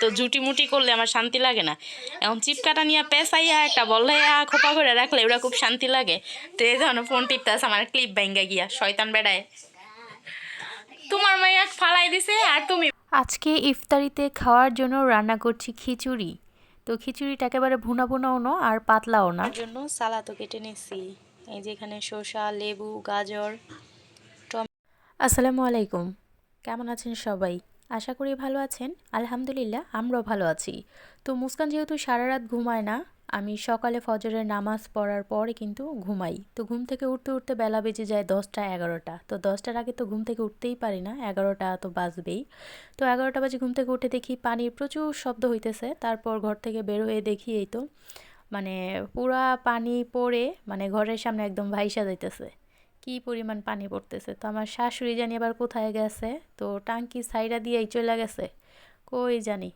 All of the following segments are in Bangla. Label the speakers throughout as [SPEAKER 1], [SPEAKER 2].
[SPEAKER 1] তো জুটি মুটি করলে আমার শান্তি লাগে না। এখন চিপকাটা নিয়ে পেঁচাইয়া একটা বললাইয়া খোপা করে রাখলে ওরা খুব শান্তি লাগে। তো এই ধরনের ফোন টিপতে আমার ক্লিপ ব্যাঙ্গা গিয়া শয়তান বেড়ায়। তোমার মাইয়া ফালাই দিছে আর তুমি
[SPEAKER 2] আজকে ইফতারিতে খাওয়ার জন্য রান্না করছি খিচুড়ি। তো খিচুড়িটা একেবারে ভুনা ভুনাও না আর পাতলাও না।
[SPEAKER 1] জন্য সালাদও কেটে নিচ্ছি এই যে এখানে শসা লেবু গাজর
[SPEAKER 2] আসসালামু আলাইকুম। কেমন আছেন সবাই? আশা করি ভালো আছেন। আলহামদুলিল্লাহ, আমরাও ভালো আছি। তো মুস্কান যেহেতু সারা রাত ঘুমায় না, আমি সকালে ফজরের নামাজ পড়ার পরে কিন্তু ঘুমাই। তো ঘুম থেকে উঠতে উঠতে বেলা বেজে যায় দশটা এগারোটা। তো দশটার আগে তো ঘুম থেকে উঠতেই পারি না, এগারোটা তো বাজবেই। তো এগারোটা বাজে ঘুম থেকে উঠে দেখি পানির প্রচুর শব্দ হইতেছে, তারপর ঘর থেকে বের হয়ে দেখি এই তো মানে পুরা পানি পড়ে মানে ঘরের সামনে একদম ভাইসা যাইতেছে। কি পরিমাণ পানি পড়তেছে? তো আমার শাশুড়ি জানি আবার কোথায় গেছে, তো টাঙ্কি সাইডা দিয়েই চলে গেছে, কই জানি।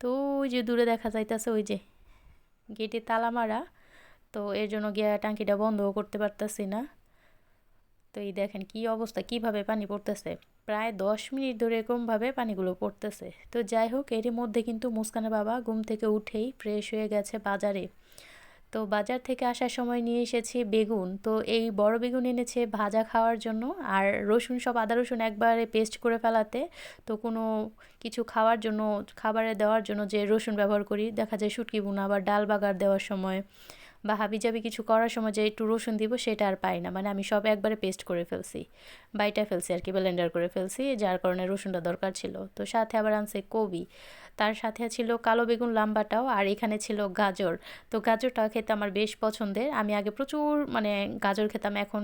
[SPEAKER 2] তো ওই যে দূরে দেখা যাইতেছে ওই যে গেটে তালা মারা, তো এর জন্য গিয়ে টাঙ্কিটা বন্ধও করতে পারতেছি না। তো এই দেখেন কি অবস্থা, কীভাবে পানি পড়তেছে? প্রায় দশ মিনিট ধরে এরকমভাবে পানিগুলো পড়তেছে। তো যাই হোক, এরই মধ্যে কিন্তু মুস্কানের বাবা ঘুম থেকে উঠেই ফ্রেশ হয়ে গেছে বাজারে। তো বাজার থেকে আসার সময় নিয়ে এসেছি বেগুন। তো এই বড় বেগুন এনেছে ভাজা খাওয়ার জন্য। আর রসুন সব, আদা রসুন একবারে পেস্ট করে ফেলাতে। তো কোনো কিছু খাওয়ার জন্য, খাবারে দেওয়ার জন্য যে রসুন ব্যবহার করি, দেখা যায় শুটকি বুনা বা ডাল বাগার দেওয়ার সময় বা হাবি হাবিজাবি কিছু করার সময় যে একটু রসুন দিব, সেটা আর পাই না। মানে আমি সব একবারে পেস্ট করে ফেলছি, বাইটা ফেলছি আর কি ব্লেন্ডার করে ফেলছি, যার কারণে রসুনটা দরকার ছিল। তো সাথে আবার আনছে কবি। তার সাথে ছিল কালো বেগুন লাম্বাটাও আর এখানে ছিল গাজর। তো গাজরটা খেতে আমার বেশ পছন্দের। আমি আগে প্রচুর মানে গাজর খেতাম, এখন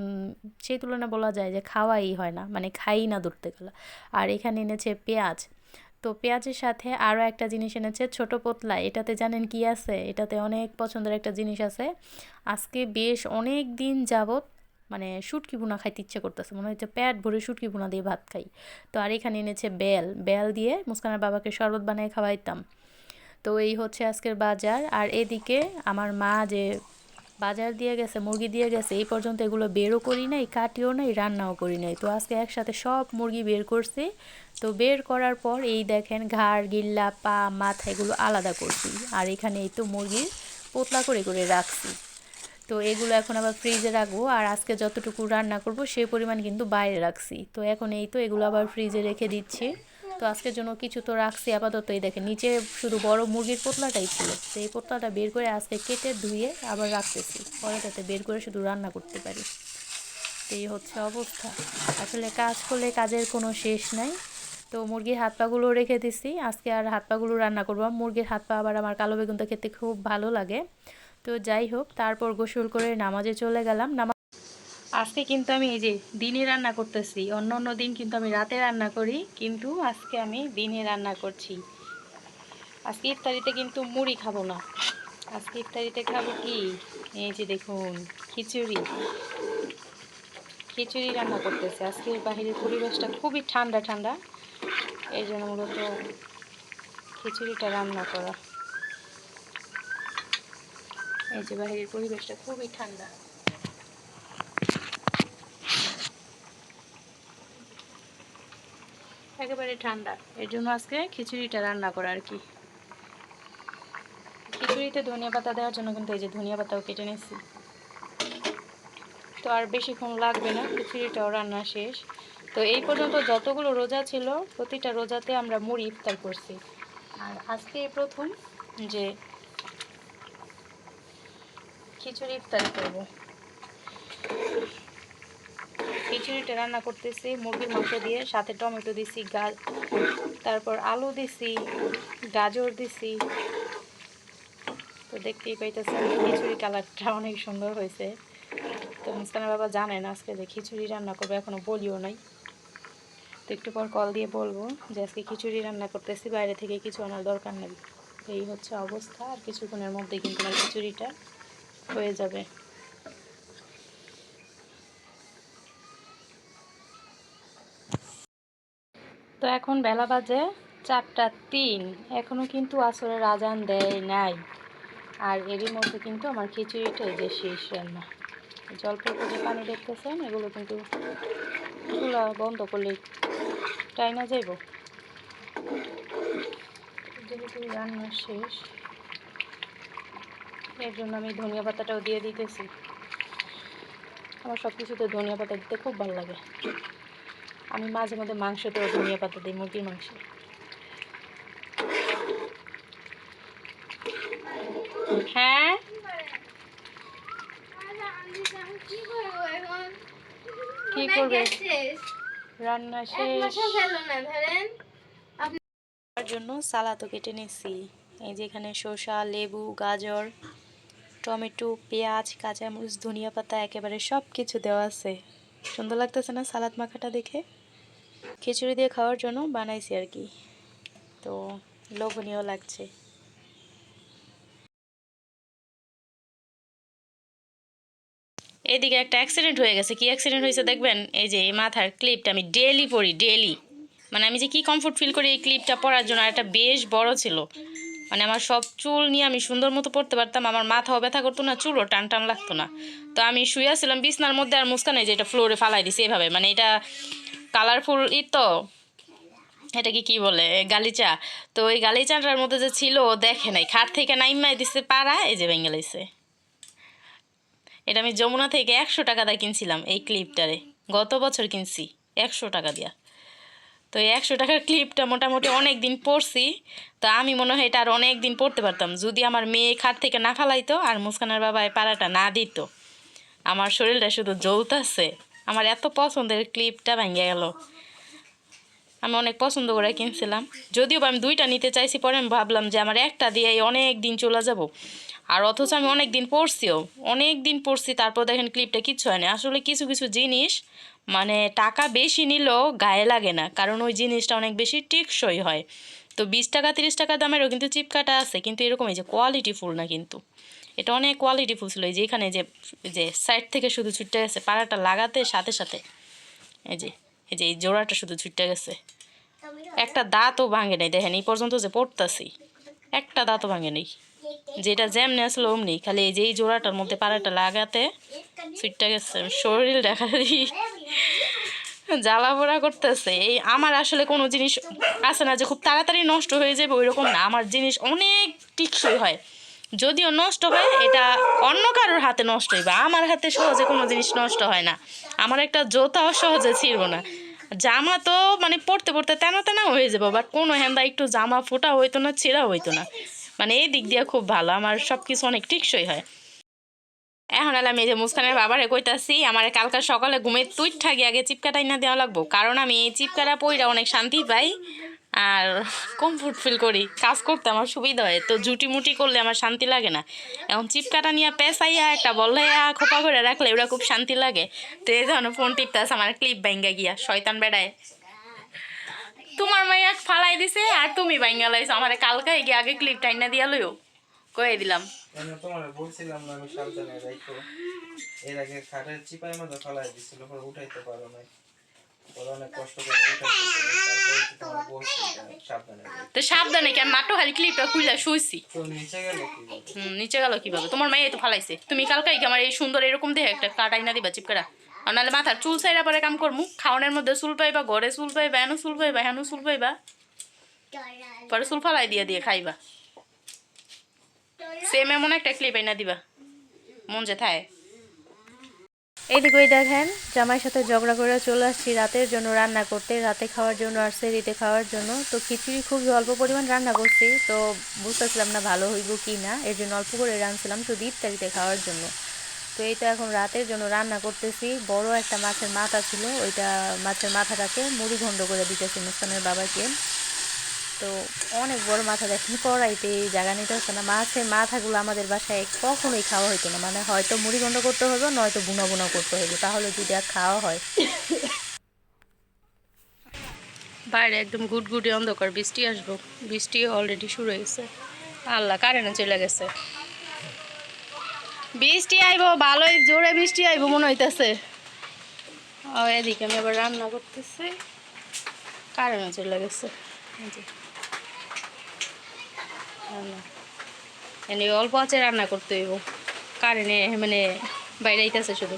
[SPEAKER 2] সেই তুলনায় বলা যায় যে খাওয়াই হয় না মানে খাই না ধরতে গেলে। আর এখানে এনেছে পেঁয়াজ। তো পেঁয়াজের সাথে আরও একটা জিনিস এনেছে, ছোট পোতলা। এটাতে জানেন কি আছে? এটাতে অনেক পছন্দের একটা জিনিস আছে। আজকে বেশ অনেক দিন যাবত মানে শুটকি ভুনা খাইতে ইচ্ছে করতেছে। মনে হচ্ছে প্যাট ভরে শুটকি ভুনা দিয়ে ভাত খাই। তো আর এখানে এনেছে বেল। বেল দিয়ে মুস্কানের বাবাকে শরবত বানিয়ে খাওয়াইতাম। তো এই হচ্ছে আজকের বাজার। আর এদিকে আমার মা যে বাজার দিয়ে গেছে, মুরগি দিয়ে গেছে, এই পর্যন্ত এগুলো বেরও করি নাই, কাটিও নাই, রান্নাও করি নাই। তো আজকে একসাথে সব মুরগি বের করছি। তো বের করার পর এই দেখেন ঘাড়, গিল্লা, পা, মাথা এগুলো আলাদা করছি। আর এখানে এই তো মুরগির পোতলা করে করে রাখছি। তো এগুলো এখন আবার ফ্রিজে রাখব। আর আজকে যতটুকু রান্না করব সেই পরিমাণ কিন্তু বাইরে রাখছি। তো এখন এই তো এগুলো আবার ফ্রিজে রেখে দিচ্ছি। তো আজকের জন্য কিছু তো রাখছি আপাতত। এই দেখেন, নিচে শুধু বড় মুরগির পোতলাটাই ছিল। তো এই পোতলাটা বের করে আজকে কেটে ধুয়ে আবার রাখতেছি। পরে যাতে বের করে শুধু রান্না করতে পারি। তো এই হচ্ছে অবস্থা। আসলে কাজ করলে কাজের কোনো শেষ নাই। তো মুরগির হাত পাগুলো রেখে দিছি। আজকে আর হাত পাগুলো রান্না করব। মুরগির হাত পা আবার আমার কালো বেগুনটা খেতে খুব ভালো লাগে। তো যাই হোক, তারপর গোসল করে নামাজে চলে গেলাম। নামাজ আজকে কিন্তু আমি এই যে দিনে রান্না করতেছি, অন্য অন্য দিন কিন্তু আমি রাতে রান্না করি, কিন্তু আজকে আমি দিনে রান্না করছি। আজকে ইফতারিতে কিন্তু মুড়ি খাব না। আজকে ইফতারিতে খাব কি? এই যে দেখুন, খিচুড়ি। খিচুড়ি রান্না করতেছে। আজকের বাহিরের পরিবেশটা খুবই ঠান্ডা ঠান্ডা। এই জন্য মূলত খিচুড়িটা রান্না করা। এই যে বাহিরের পরিবেশটা খুবই ঠান্ডা। একেবারে ঠান্ডা। এর জন্য আজকে খিচুড়িটা রান্না করা আর কি। খিচুড়িতে ধনিয়া পাতা দেওয়ার জন্য কিন্তু এই যে ধনিয়া পাতাও কেটে নিচ্ছি তো আর বেশিক্ষণ লাগবে না, খিচুড়িটাও রান্না শেষ। তো এই পর্যন্ত যতগুলো রোজা ছিল, প্রতিটা রোজাতে আমরা মুড়ি ইফতার করছি। আর আজকে প্রথম যে খিচুড়ি ইফতার করব। খিচুড়িটা রান্না করতেছি, মুরগির মাংস দিয়ে, সাথে টমেটো দিছি গাছ তারপর আলু দিছি, গাজর দিছি। তো দেখতেই পাইতেছেন খিচুড়ি কালারটা অনেক সুন্দর হয়েছে। তো মুস্কানের বাবা জানেন আজকে যে খিচুড়ি রান্না করব, এখনও বলিও নাই। তো একটু পর কল দিয়ে বলব যে আজকে খিচুড়ি রান্না করতেছি, বাইরে থেকে কিছু আনার দরকার নেই। এই হচ্ছে অবস্থা, আর কিছুক্ষণের মধ্যে কিন্তু আমার খিচুড়িটা হয়ে যাবে। তো এখন বেলা বাজে চারটা তিন। এখনও কিন্তু আসরের আজান দেয় নাই। আর এরই মধ্যে কিন্তু আমার খিচুড়িটা এই যে শেষ রান্না। জলপেপে যে পানি দেখতেছেন, এগুলো কিন্তু চুলা বন্ধ করলে টাইনা যাইব?
[SPEAKER 1] যেহেতু রান্না শেষ। এর জন্য আমি ধনিয়া পাতাটাও দিয়ে দিতেছি। আমার সব কিছুতে ধনিয়া পাতা দিতে খুব ভালো লাগে। আমি মাঝে মাঝে মাংসতেও ধনিয়া পাতা দিই মুরগির মাংসে। হ্যাঁ? কি করবে? রান্না শেষ। জন্য সালাদও কেটে নিচ্ছি। এই যে এখানে শসা লেবু গাজর। টমেটো, পেঁয়াজ কাঁচামরিচ ধনিয়া পাতা, একেবারে সব কিছু দেওয়া আছে। সুন্দর লাগতেছে না সালাদ মাখাটা দেখে? খিচুড়ি দিয়ে খাওয়ার জন্য বানাইছি আর কি। তো লোভনীয় লাগছে। এদিকে একটা অ্যাক্সিডেন্ট হয়ে গেছে। কি অ্যাক্সিডেন্ট হয়েছে দেখবেন? এই যে এই মাথার ক্লিপটা আমি ডেলি পরি ডেলি মানে আমি যে কি কমফোর্ট ফিল করি এই ক্লিপটা পরার জন্য, আর এটা বেশ বড় ছিল। মানে আমার সব চুল নিয়ে আমি সুন্দর মতো পড়তে পারতাম, আমার মাথাও ব্যথা করতো না, চুলও টান টান লাগতো না। তো আমি শুয়েছিলাম বিছনার মধ্যে আর মুস্কানে যে এটা ফ্লোরে ফালাই দিছি এভাবে। মানে এটা কালারফুল ই তো, এটাকে কি বলে, গালিচা। তো ওই গালিচাটার মধ্যে যে ছিল, ও দেখে নাই। খাট থেকে নাইমাই দিছে পাড়া, এই যে ভেঙে লাইছে। এটা আমি যমুনা থেকে একশো টাকা দিয়ে কিনছিলাম, এই ক্লিপটারে গত বছর কিনছি, একশো টাকা দিয়া। তো এই একশো টাকার ক্লিপটা মোটামুটি অনেক দিন পরছি তো আমি মনে হয় এটা আর অনেক দিন পরতে পারতাম। যদি আমার মেয়ে খাট থেকে না ফালাইতো আর মুস্কানের বাবা পাড়াটা না দিত, আমার শরীরটা শুধু জ্বলতাছে। আমার এত পছন্দের ক্লিপটা ভেঙে গেল। আমি অনেক পছন্দ করে কিনছিলাম। যদিও আমি দুইটা নিতে চাইছি, পরে আমি ভাবলাম যে আমার একটা দিয়ে অনেক দিন চলে যাব। আর অথচ আমি অনেক দিন পড়ছিও। অনেক দিন পড়ছি, তারপর দেখেন ক্লিপটা কিচ্ছু হয়নি আসলে কিছু কিছু জিনিস মানে টাকা বেশি নিলেও গায়ে লাগে না, কারণ ওই জিনিসটা অনেক বেশি টেকসই হয়। তো বিশ টাকা, তিরিশ টাকা দামেরও কিন্তু চিপকাটা আছে, কিন্তু এরকম এই যে কোয়ালিটি ফুল না কিন্তু। এটা অনেক কোয়ালিটি ফুল ছিল, এই যে এখানে যে যে সাইড থেকে শুধু ছুটে গেছে, পাড়াটা লাগাতে সাথে সাথে, এই যে এই যে এই জোড়াটা শুধু ছুটে গেছে। একটা দাঁতও ভাঙে নেই, দেখেন এই পর্যন্ত যে পড়তাছি, একটা দাঁতও ভাঙে নেই। যেটা যেমনি আসলে অমনি, খালি এই যে এই জোড়াটার মধ্যে পাড়াটা লাগাতে সুইটটা গেছে, শরীর দেখা দিই জ্বালা পোড়া করতেছে। এই আমার আসলে কোনো জিনিস আছে না যে খুব তাড়াতাড়ি নষ্ট হয়ে যাবে ওই রকম না। আমার জিনিস অনেক টিকসই হয়। যদিও নষ্ট হয়, এটা অন্য কারোর হাতে নষ্ট হইবে। আমার হাতে সহজে কোনো জিনিস নষ্ট হয় না। আমার একটা জোতাও সহজে ছিড়ব না। জামা তো মানে পড়তে পড়তে তেনা তেনা হয়ে যাব বাট কোনো হ্যান্দা একটু জামা ফোটা হইতো না ছেঁড়া হইতো না। মানে এই দিক দিয়ে খুব ভালো, আমার সব কিছু অনেক টিকসই হয়। এখন আলাম এই যে মুস্কানের বাবারে কইতাছি, আমার কালকা সকালে ঘুমের তুই ঠাকি আগে চিপকাটাই না দেওয়া লাগবো, কারণ আমি এই চিপকাটা পইরা অনেক শান্তি পাই আর কমফোর্ট ফিল করি, কাজ করতে আমার সুবিধা হয়, তো জুটি মুটি করলে আমার শান্তি লাগে না। এখন চিপকাটা নিয়ে পেঁচাইয়া একটা বললাইয়া খোপা করে রাখলে ওরা খুব শান্তি লাগে। তো এই ধরনের ফোন টিপতাস আমার ক্লিপ ব্যাঙ্গা গিয়া, শয়তান বেড়ায়। তোমার মাইয়া ফালাই দিছে আর তুমি ব্যাঙ্গা লাইছো। আমার কালকে গিয়ে আগে ক্লিপ টাইনা দিয়া লইও। কয়ে দিলাম।
[SPEAKER 3] তোমার বলছিলাম না আমি সাবধানে রাখো এর আগে খাটের চিপাই মতো ফেলাই দিছিল পরে উঠাইতে পারো না তো সাবধানে
[SPEAKER 1] কেন? মাটো খালি ক্লিপটা খুলে শুইছি।
[SPEAKER 3] নিচে গেল
[SPEAKER 1] হুম, নিচে গেল কীভাবে? তোমার মাইয়া তো ফালাইছে। তুমি কালকে আমার এই সুন্দর এরকম দেখে একটা কাটাই না দিবা চিপকারা আর নাহলে মাথার চুল সাইরা পরে কাম করমু? খাওয়ানোর মধ্যে চুল পাইবা ঘরে চুল পাইবা এনো চুল পাইবা হেনো চুল পাইবা। পরে চুল ফালাই দিয়ে দিয়ে খাইবা। সেম এমন একটা ক্লিপ আইনা দিবা। মন যে থায়।
[SPEAKER 2] এইদিকে ওই দেখেন জামাইয়ের সাথে ঝগড়া করে চলে আসছি রাতের জন্য রান্না করতে। রাতে খাওয়ার জন্য আর সেরিতে খাওয়ার জন্য। তো খিচুড়ি খুবই অল্প পরিমাণ রান্না করছি তো বুঝতেছিলাম না ভালো হইব কি না। এর জন্য অল্প করে রাঁধছিলাম শুধু ইফতারিতে খাওয়ার জন্য। তো এই তো এখন রাতের জন্য রান্না করতেছি। বড় একটা মাছের মাথা ছিল, ওইটা মাছের মাথাটাকে মুড়ি ঘণ্ড করে দিতেছি মুস্কানের বাবাকে। তো অনেক বড় মাথা দেখেন কড়াইতে জায়গা নিতে হচ্ছে না? মাছের মাথাগুলো আমাদের বাসায় কখনোই খাওয়া হইতো না। মানে হয়তো মুড়ি গন্ড করতে হবে, নয়তো বুনা বুনা করতে হবে। তাহলে যদি আর খাওয়া হয়।
[SPEAKER 1] বাইরে একদম গুটগুটি অন্ধকার, বৃষ্টি আসব। বৃষ্টি অলরেডি শুরু হয়ে গেছে। আল্লাহ কারেন্ট চলে গেছে। বৃষ্টি আইবো, ভালোই জোরে বৃষ্টি আইবো মনে হইতেছে। ও এদিকে আমি আবার রান্না করতেছি। কারেন্ট চলে গেছে। এনে অল্প আছে রান্না করতে হইব। কারেন্টে মানে বাইরে আইতেছে শুধু।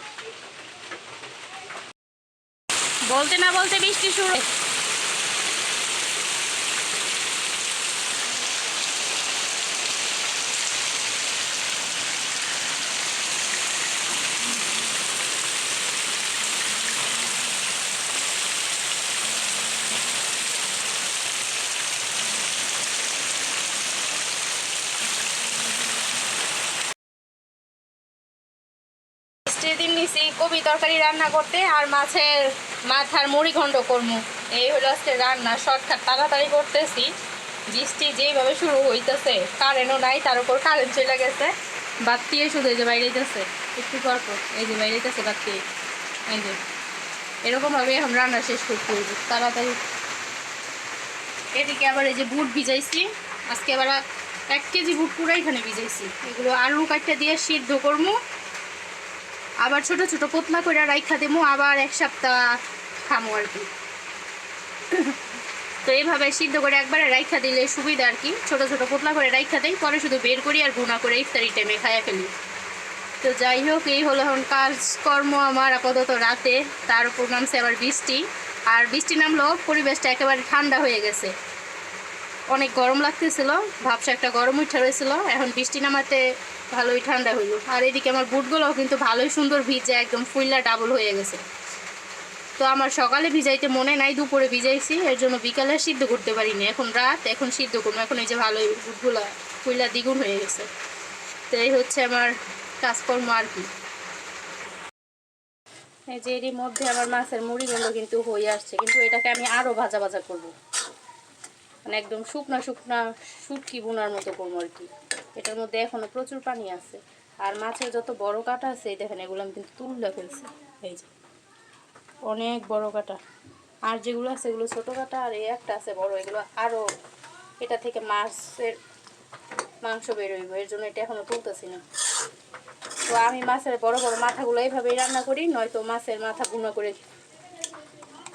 [SPEAKER 1] বলতে না বলতে বৃষ্টি শুরু কবি তরকারি রান্না করতে আর মাছের, মাথার মুড়ি ঘন্ট করমু। এই হলো আজকে রান্না, শর্টকাট তাড়াতাড়ি করতেছি। বৃষ্টি যেইভাবে শুরু হইতেছে কারেন্টও নাই, তার উপর কারেন্ট চলে গেছে। বাতি শুধু এই যে বাইরে যেতেছে একটু পর এই যে বাইরে যেতেছে বাতি। এই যে, এরকমভাবে এখন রান্না শেষ করতে হইব, তাড়াতাড়ি। এদিকে আবার এই যে বুট ভিজাইছি, আজকে আবার এক কেজি বুট পুরো এখানে ভিজাইছি। এগুলো আলু কাটটা দিয়ে সিদ্ধ করব আবার ছোট ছোট পোতলা করে রাইখা দেবো আবার এক সপ্তাহ খামো আর কি। তো এইভাবে সিদ্ধ করে একবারে রাইখা দিলে সুবিধা আর কি। ছোট ছোট পোতলা করে রাইখা দেই, পরে শুধু বের করি আর গুণা করে ইফতারি টাইমে খাইয়া ফেলি। তো যাই হোক, এই হলো এখন কাজকর্ম আমার আপাতত রাতে। তার উপর নামছে আবার বৃষ্টি। আর বৃষ্টি নামলো, পরিবেশটা একেবারে ঠান্ডা হয়ে গেছে। অনেক গরম লাগতেছিল ভাবসা একটা গরম উঠে রয়েছিল। এখন বৃষ্টি নামাতে ভালোই ঠান্ডা হইল। আর এদিকে আমার বুটগুলোও কিন্তু ভালোই সুন্দর ভিজে, একদম ফুললা ডাবল হয়ে গেছে। তো আমার সকালে ভিজাইতে মনে নাই, দুপুরে ভিজাইছি, এর জন্য বিকালে সিদ্ধ করতে পারিনি। এখন রাত, এখন সিদ্ধ করব। এখন এই যে ভালোই বুটগুলা ফুললা দ্বিগুণ হয়ে গেছে। তো এই হচ্ছে আমার কাজকর্ম আর কি। এই যে এরই মধ্যে আমার মাছের মুড়িগুলো কিন্তু হয়ে আসছে, কিন্তু এটাকে আমি আরও ভাজা ভাজা করব। মানে একদম শুকনা শুকনা শুটকি বোনার মতো করব আর কি। এটার মধ্যে এখনও প্রচুর পানি আছে। আর মাছের যত বড় কাটা আছে দেখেন, এগুলো আমি কিন্তু তুলে ফেলছি। এই যে, অনেক বড় কাটা। আর যেগুলো আছে, এগুলো ছোটো কাটা, আর এই একটা আছে বড়, এগুলো আরও এটা থেকে মাছের মাংস বেরোইব এর জন্য এটা এখনও তুলতেছি না। তো আমি মাছের বড় বড় মাথাগুলো এইভাবেই রান্না করি, নয়তো মাছের মাথা গুঁড়া করে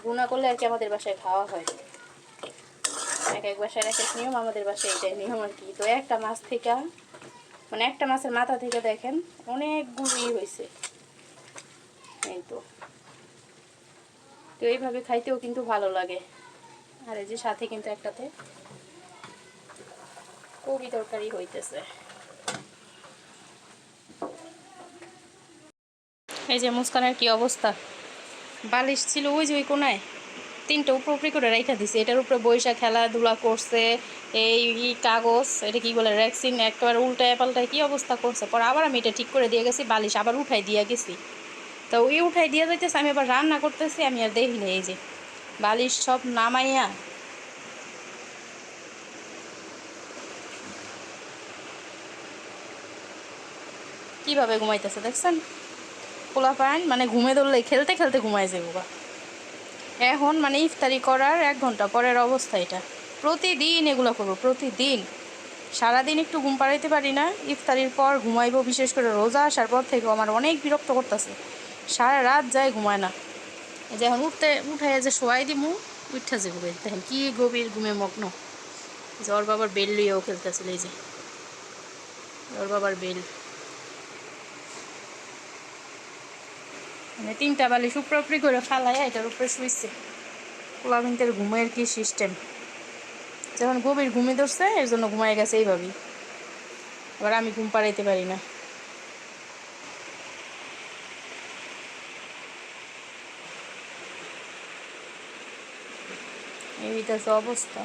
[SPEAKER 1] গুঁড়া করলে আর কি আমাদের বাসায় খাওয়া হয়। এক এক বাসায় এক নিয়ম, আমাদের বাসায় এটাই নিয়ম আর কি। তো একটা মাছ থেকে মানে একটা মাছের মাথা থেকে দেখেন হয়েছে। এই তো। তো এইভাবে খাইতেও কিন্তু ভালো লাগে। আর এই যে সাথে কিন্তু একটাতে কবি তরকারি হইতেছে। এই যে মুস্কানের কি অবস্থা? বালিশ ছিল ওই যে ওই কোনায়। তিনটা উপর উপরে করে রেখে দিছে। এটার উপরে বৈশা খেলাধুলা করছে, এই কাগজ, এটা কি বলে র্যাক্সিন একেবারে উল্টায় পাল্টায় কি অবস্থা করছে? পরে আবার আমি এটা ঠিক করে দিয়ে গেছি, বালিশ আবার উঠাই দিয়ে গেছি। তো ওই উঠাই দিয়ে যাইতেছে, আমি আবার রান্না করতেছি, আমি আর দেখি এই যে, বালিশ সব নামাইয়া। কীভাবে ঘুমাইতেছে দেখছেন? পোলা পাইন মানে ঘুমে ধরলে খেলতে খেলতে ঘুমাইছে বাবা এখন মানে ইফতারি করার এক ঘণ্টা পরের অবস্থা এটা। প্রতিদিন এগুলো করব, প্রতিদিন। সারাদিন একটু ঘুম পাড়াইতে পারি না, ইফতারির পর ঘুমাইবো, বিশেষ করে রোজা আসার পর থেকে আমার অনেক বিরক্ত করতেছে। সারা রাত যায় ঘুমায় না। এই যে এখন উঠতে উঠাই যে শোয়াই দিমু উঠা যে ঘুমে দেখেন কী গভীর ঘুমে মগ্ন। যে ওর বাবার বেল লইয়াও খেলতেছিল, এই যে। ওর বাবার বেল। মানে তিনটা বালিশ উপরে উপরে করে ফালাই এটার উপরে শুইছে। পোলাবিনদের ঘুমের কি সিস্টেম যখন গভীর ঘুমে ধরছে, এর জন্য ঘুমায় গেছে এইভাবেই। আবার আমি ঘুম পাড়াইতে পারি না। অবস্থা।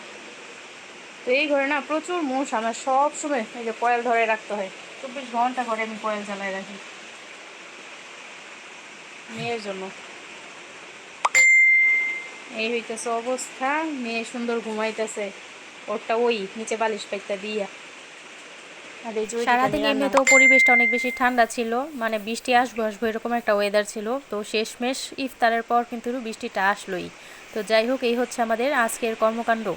[SPEAKER 1] তো এই ঘরে না প্রচুর মোষ, আমার সব সময় এই যে কয়েল ধরে রাখতে হয়। চব্বিশ ঘণ্টা করে আমি কয়েল জ্বালায় রাখি। মেয়ের জন্য। এই হইতেছে অবস্থা মেয়ে সুন্দর ঘুমাইতেছে ওরটা ওই নিচে বালিশ পাইতা দিয়া।
[SPEAKER 2] সারাদিন
[SPEAKER 1] রান্না-
[SPEAKER 2] এমনিতেও পরিবেশটা অনেক বেশি ঠান্ডা ছিল মানে বৃষ্টি আসব আসব এরকম একটা ওয়েদার ছিল তো শেষমেশ ইফতারের পর কিন্তু বৃষ্টিটা আসলোই। তো যাই হোক এই হচ্ছে আমাদের আজকের কর্মকাণ্ড।